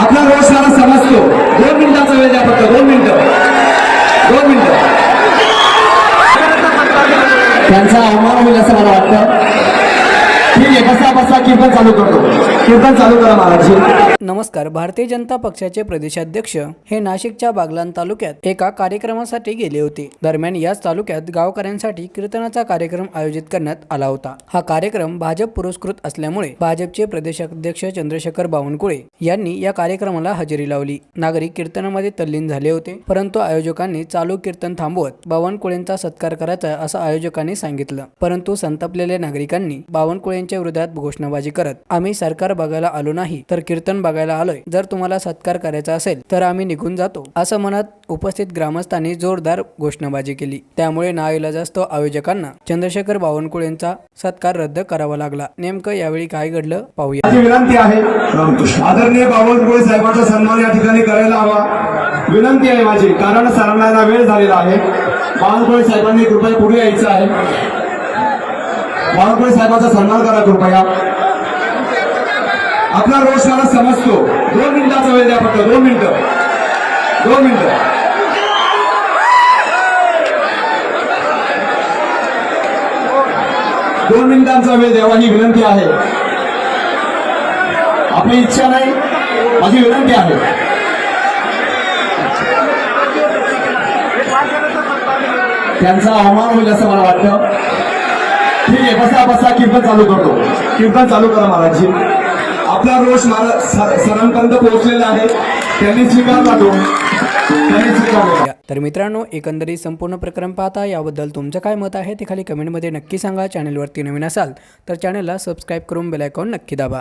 आपला रोष सारा समजतो. दोन मिनिटाचा वेळ द्या फक्त दोन मिनिटं. दोन मिनिटं. त्यांचा अवमान होईल असं मला वाटतं. नमस्कार भारतीय जनता पक्षाचे प्रदेशाध्यक्ष हे नाशिकच्या बागलान तालुक्यात एका कार्यक्रमासाठी गेले होते. दरम्यान याच तालुक्यात गावकऱ्यांसाठी कीर्तनाचा कार्यक्रम आयोजित करण्यात आला होता. हा कार्यक्रम भाजप पुरस्कृत असल्यामुळे भाजपचे प्रदेशाध्यक्ष चंद्रशेखर बावनकुळे यांनी या कार्यक्रमाला हजेरी लावली. नागरिक कीर्तनामध्ये तल्लीन झाले होते परंतु आयोजकांनी चालू कीर्तन थांबवत बावनकुळेंचा सत्कार करायचा असं आयोजकांनी सांगितलं. परंतु संतापलेल्या नागरिकांनी यांच्या विरोधात घोषणाबाजी करत आम्ही सरकार बघायला आलो नाही तर कीर्तन बघायला आलोय. जर तुम्हाला सत्कार करायचा असेल तर आम्ही निघून जातो. असं म्हणत उपस्थित ग्रामस्थांनी जोरदार घोषणाबाजी केली. त्यामुळे नाईलाजास्तव आयोजकांना. चंद्रशेखर बावनकुळे यांचा सत्कार रद्द करावा लागला. नेमकं यावेळी काय घडलं पाहूया. विनंती आहे आदरणीय बावनकुळे साहेबांचा सन्मान या ठिकाणी करायला हवा. विनंती आहे माझी कारण सरांना वेळ झालेला आहे. बावनकुळे साहेबांनी कृपया पुढे यायचं आहे. बावनकुळे साहेबांचा सन्मान करा कृपया. आपला रोष मला समजतो. दोन मिनिटाचा वेळ द्या फक्त दोन मिनिटं. दोन मिनिटं. दोन मिनिटांचा वेळ द्यावा ही विनंती आहे. आपली इच्छा नाही माझी विनंती आहे. त्यांचा अवमान होईल असं मला वाटतं. ठीक आहे बसा बसा कीर्तन चालू करतो. कीर्तन चालू करा महाराजजी. आपला रोष मला सरांपर्यंत पोहोचलेला आहे. त्यांनी स्वीकारला तो त्यांनी स्वीकारला तर मित्रांनो एकंदरीत संपूर्ण प्रकरण पाहता याबद्दल तुमचं काय मत आहे ते खाली कमेंटमध्ये नक्की सांगा. चॅनलवरती नवीन असाल तर चॅनलला सबस्क्राईब करून बेलायकॉन नक्की दाबा.